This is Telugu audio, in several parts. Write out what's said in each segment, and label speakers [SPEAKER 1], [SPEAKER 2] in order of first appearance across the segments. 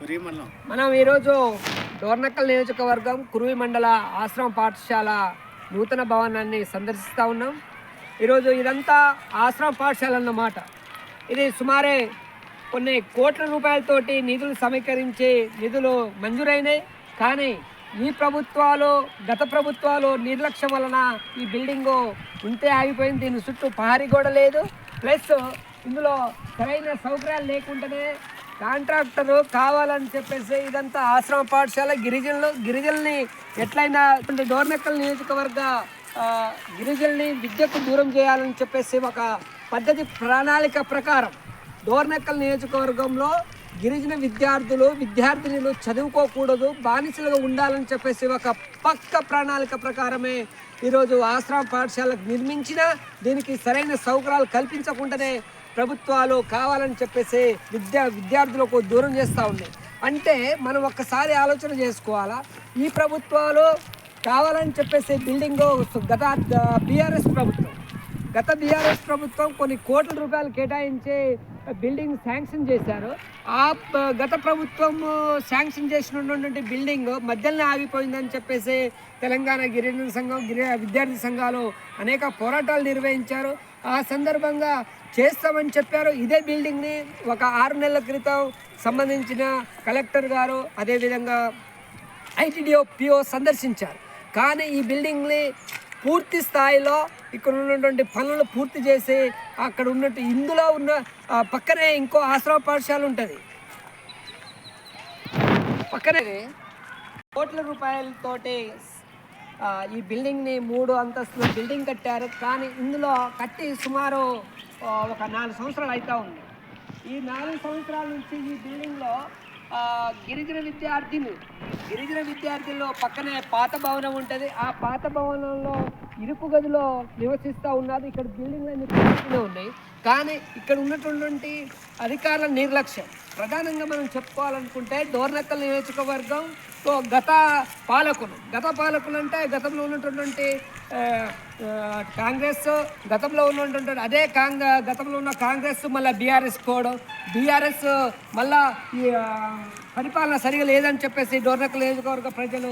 [SPEAKER 1] మనం ఈరోజు డోర్నక్కల్ నియోజకవర్గం కురువి మండల ఆశ్రమ పాఠశాల నూతన భవనాన్ని సందర్శిస్తూ ఉన్నాం. ఈరోజు ఇదంతా ఆశ్రమ పాఠశాల అన్నమాట. ఇది సుమారే కొన్ని కోట్ల రూపాయలతోటి నిధులు సమీకరించి నిధులు మంజూరైనాయి. కానీ ఈ ప్రభుత్వాలు గత ప్రభుత్వాలు నిర్లక్ష్యం వలన ఈ బిల్డింగు ఉంటే ఆగిపోయింది. దీని చుట్టూ పహారీ గోడ లేదు. ప్లస్ ఇందులో సరైన సౌకర్యాలు లేకుండానే కాంట్రాక్టర్ కావాలని చెప్పేసి ఇదంతా ఆశ్రమ పాఠశాల గిరిజనులు గిరిజనుల్ని ఎట్లయినా అంటే నియోజకవర్గ గిరిజల్ని గిరిజనుల్ని విద్యకు దూరం చేయాలని చెప్పేసి ఒక పద్ధతి ప్రణాళిక ప్రకారం డోర్నెక్కల్ నియోజకవర్గంలో గిరిజన విద్యార్థులు విద్యార్థినులు చదువుకోకూడదు బానిసలుగా ఉండాలని చెప్పేసి ఒక పక్క ప్రణాళిక ప్రకారమే ఈరోజు ఆశ్రమ పాఠశాలకు నిర్మించిన దీనికి సరైన సౌకర్యాలు కల్పించకుండానే ప్రభుత్వాలు కావాలని చెప్పేసి విద్యా విద్యార్థులకు దూరం చేస్తూ ఉన్నాయి అంటే మనం ఒక్కసారి ఆలోచన చేసుకోవాలా? ఈ ప్రభుత్వాలు కావాలని చెప్పేసి బిల్డింగ్ గత బీఆర్ఎస్ ప్రభుత్వం. గత బీఆర్ఎస్ ప్రభుత్వం కొన్ని కోట్ల రూపాయలు కేటాయించి బిల్డింగ్ శాంక్షన్ చేశారు. ఆ గత ప్రభుత్వం శాంక్షన్ చేసినటువంటి బిల్డింగ్ మధ్యలోనే ఆగిపోయిందని చెప్పేసి తెలంగాణ గిరిజన సంఘం గిరి విద్యార్థి సంఘాలు అనేక పోరాటాలు నిర్వహించారు. ఆ సందర్భంగా చేస్తామని చెప్పారు. ఇదే బిల్డింగ్ని ఒక ఆరు నెలల క్రితం సంబంధించిన కలెక్టర్ గారు అదేవిధంగా ఐటీడీఓ పిఓ సందర్శించారు. కానీ ఈ బిల్డింగ్ని పూర్తి స్థాయిలో ఇక్కడ ఉన్నటువంటి పనులు పూర్తి చేసి అక్కడ ఉన్నట్టు ఇందులో ఉన్న పక్కనే ఇంకో ఆశ్రమ పాఠశాల ఉంటుంది. పక్కనే కోట్ల రూపాయలతోటి ఈ బిల్డింగ్ని మూడు అంతస్తుల బిల్డింగ్ కట్టారు. కానీ ఇందులో కట్టి సుమారు ఒక నాలుగు సంవత్సరాలు అవుతా ఉంది. ఈ నాలుగు సంవత్సరాల నుంచి ఈ బిల్డింగ్లో గిరిజన విద్యార్థిని గిరిజన విద్యార్థుల్లో పక్కనే పాత భవనం ఉంటుంది. ఆ పాత భవనంలో ఇరుకు గదిలో నివసిస్తూ ఉన్నారు ఇక్కడ బిల్డింగ్లు అన్ని ఉన్నాయి. కానీ ఇక్కడ ఉన్నటువంటి అధికారుల నిర్లక్ష్యం. ప్రధానంగా మనం చెప్పుకోవాలనుకుంటే డోర్నక్కల్ నియోజకవర్గం గత పాలకులు. గత పాలకులు అంటే గతంలో ఉన్నటువంటి కాంగ్రెస్ గతంలో ఉన్నటువంటి అదే కాంగ్ గతంలో ఉన్న కాంగ్రెస్ మళ్ళీ బీఆర్ఎస్ పోవడం. బీఆర్ఎస్ మళ్ళీ పరిపాలన సరిగా లేదని చెప్పేసి డోర్నక్కల్ నియోజకవర్గ ప్రజలు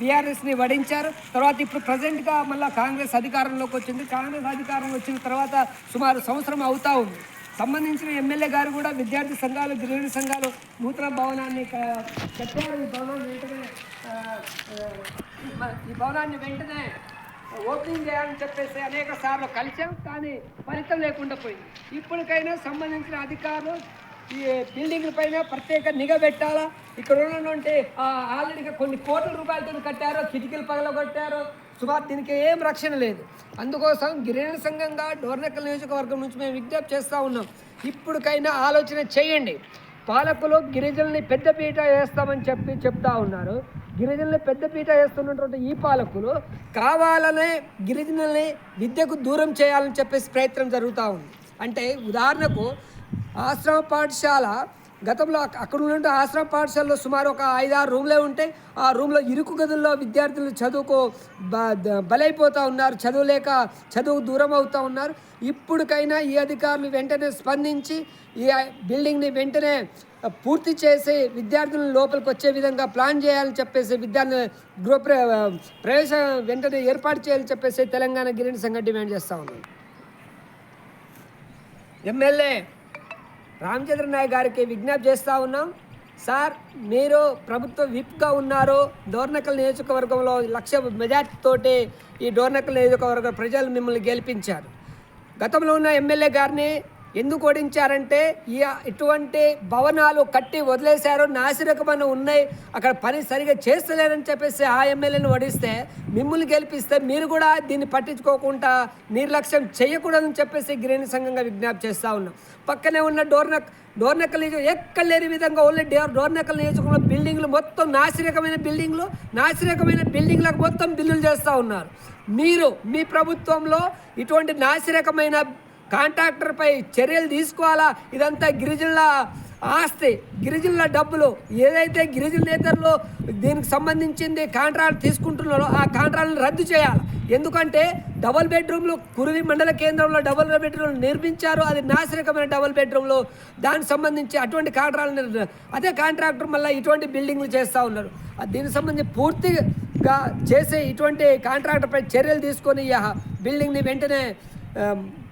[SPEAKER 1] బీఆర్ఎస్ని వడించారు. తర్వాత ఇప్పుడు ప్రజెంట్గా మళ్ళీ కాంగ్రెస్ అధికారంలోకి వచ్చింది. కాంగ్రెస్ అధికారం వచ్చిన తర్వాత సుమారు సంవత్సరం అవుతా ఉంది. సంబంధించిన ఎమ్మెల్యే గారు కూడా విద్యార్థి సంఘాలు గిరిజన సంఘాలు నూతన భవనాన్ని కట్టారు. ఈ భవనాన్ని వెంటనే ఈ భవనాన్ని వెంటనే ఓపెనింగ్ చేయాలని చెప్పేసి అనేక సార్లు కలిసాం కానీ ఫలితం లేకుండా పోయింది. ఇప్పటికైనా సంబంధించిన అధికారులు ఈ బిల్డింగ్ల పైన ప్రత్యేక నిఘా పెట్టాలా? ఇక్కడ ఉన్నటువంటి ఆల్రెడీగా కొన్ని కోట్ల రూపాయలతో కట్టారు కిటికీలు పగలగొట్టారో సుమారు దీనికి ఏం రక్షణ లేదు. అందుకోసం గిరిజన సంఘంగా డోర్నకల్ నియోజకవర్గం నుంచి మేము విజ్ఞప్తి చేస్తూ ఉన్నాం. ఇప్పటికైనా ఆలోచన చేయండి. పాలకులు గిరిజనుల్ని పెద్దపీట వేస్తామని చెప్పి చెప్తా ఉన్నారు. గిరిజనుల్ని పెద్దపీట వేస్తున్నటువంటి ఈ పాలకులు కావాలనే గిరిజనుల్ని విద్యకు దూరం చేయాలని చెప్పేసి ప్రయత్నం జరుగుతూ ఉంది. అంటే ఉదాహరణకు ఆశ్రమ పాఠశాల గతంలో అక్కడ ఉన్న ఆశ్రమ పాఠశాలలో సుమారు ఒక ఐదారు రూమ్లే ఉంటాయి. ఆ రూమ్లో ఇరుకు గదుల్లో విద్యార్థులు చదువుకో బ- బలైపోతూ ఉన్నారు. చదువులేక చదువు దూరం అవుతూ ఉన్నారు. ఇప్పటికైనా ఈ అధికారులు వెంటనే స్పందించి ఈ బిల్డింగ్ని వెంటనే పూర్తి చేసి విద్యార్థులను లోపలికి వచ్చే విధంగా ప్లాన్ చేయాలని చెప్పేసి విద్యార్థులు గృహ ప్ర- వెంటనే ఏర్పాటు చేయాలని చెప్పేసి తెలంగాణ గిరిజన సంఘం డిమాండ్ చేస్తూ ఉన్నాం ఎమ్మెల్యే రామచంద్ర నాయక్ గారికి విజ్ఞప్తి చేస్తూ ఉన్నాం. సార్ మీరు ప్రభుత్వ విప్గా ఉన్నారు డోర్నకల్ నియోజకవర్గంలో లక్ష మెజార్టీతోటి ఈ డోర్నకల్ నియోజకవర్గ ప్రజలు మిమ్మల్ని గెలిపించారు. గతంలో ఉన్న ఎమ్మెల్యే గారిని ఎందుకు ఓడించారంటే ఇటువంటి భవనాలు కట్టి వదిలేశారు నాసిరకమైన ఉన్నాయి అక్కడ పని సరిగా చేస్తలేరని చెప్పేసి ఆ ఎమ్మెల్యేని ఓడిస్తే మిమ్మల్ని గెలిపిస్తే మీరు కూడా దీన్ని పట్టించుకోకుండా నిర్లక్ష్యం చేయకూడదని చెప్పేసి గ్రీన్ సంఘంగా విజ్ఞప్తి చేస్తూ ఉన్నాం. పక్కనే ఉన్న డోర్నక్ డోర్నకల్ నియోజకం ఎక్కడ లేని విధంగా ఓన్లీ డోర్ డోర్నకల్ నియోజకంలో బిల్డింగ్లు మొత్తం నాసిరకమైన బిల్డింగ్లు నాసిరకమైన బిల్డింగ్లకు మొత్తం బిల్లులు చేస్తూ ఉన్నారు. మీరు మీ ప్రభుత్వంలో ఇటువంటి నాసిరకమైన కాంట్రాక్టర్పై చర్యలు తీసుకోవాలా? ఇదంతా గిరిజనుల ఆస్తి. గిరిజనుల డబ్బులు. ఏదైతే గిరిజన నేతల్లో దీనికి సంబంధించింది కాంట్రాక్ట్ తీసుకుంటున్నారో ఆ కాంట్రాక్ట్ని రద్దు చేయాలి. ఎందుకంటే డబుల్ బెడ్రూమ్లు కురువి మండల కేంద్రంలో డబుల్ బెడ్రూమ్లు నిర్మించారు. అది నాశనకమైన డబుల్ బెడ్రూమ్లు. దానికి సంబంధించి అటువంటి కాంట్రాక్ట్ అదే కాంట్రాక్టర్ మళ్ళీ ఇటువంటి బిల్డింగ్లు చేస్తూ ఉన్నారు. దీనికి సంబంధించి పూర్తిగా చేసే ఇటువంటి కాంట్రాక్టర్పై చర్యలు తీసుకొని బిల్డింగ్ని వెంటనే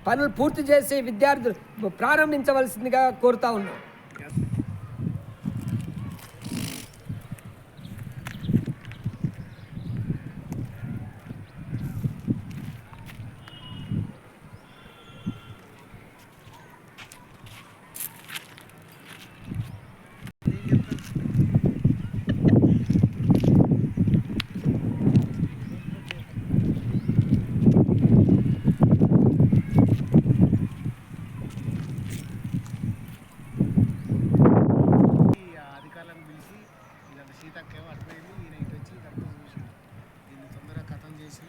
[SPEAKER 1] పనులు పూర్తి చేసి విద్యార్థులు ప్రారంభించవలసిందిగా కోరుతా ఉన్నాం.
[SPEAKER 2] ఏమో అర్థమైంది ఈయన ఇటు వచ్చి కరెక్ట్గా చూసి దీన్ని తొందరగా కథం చేసి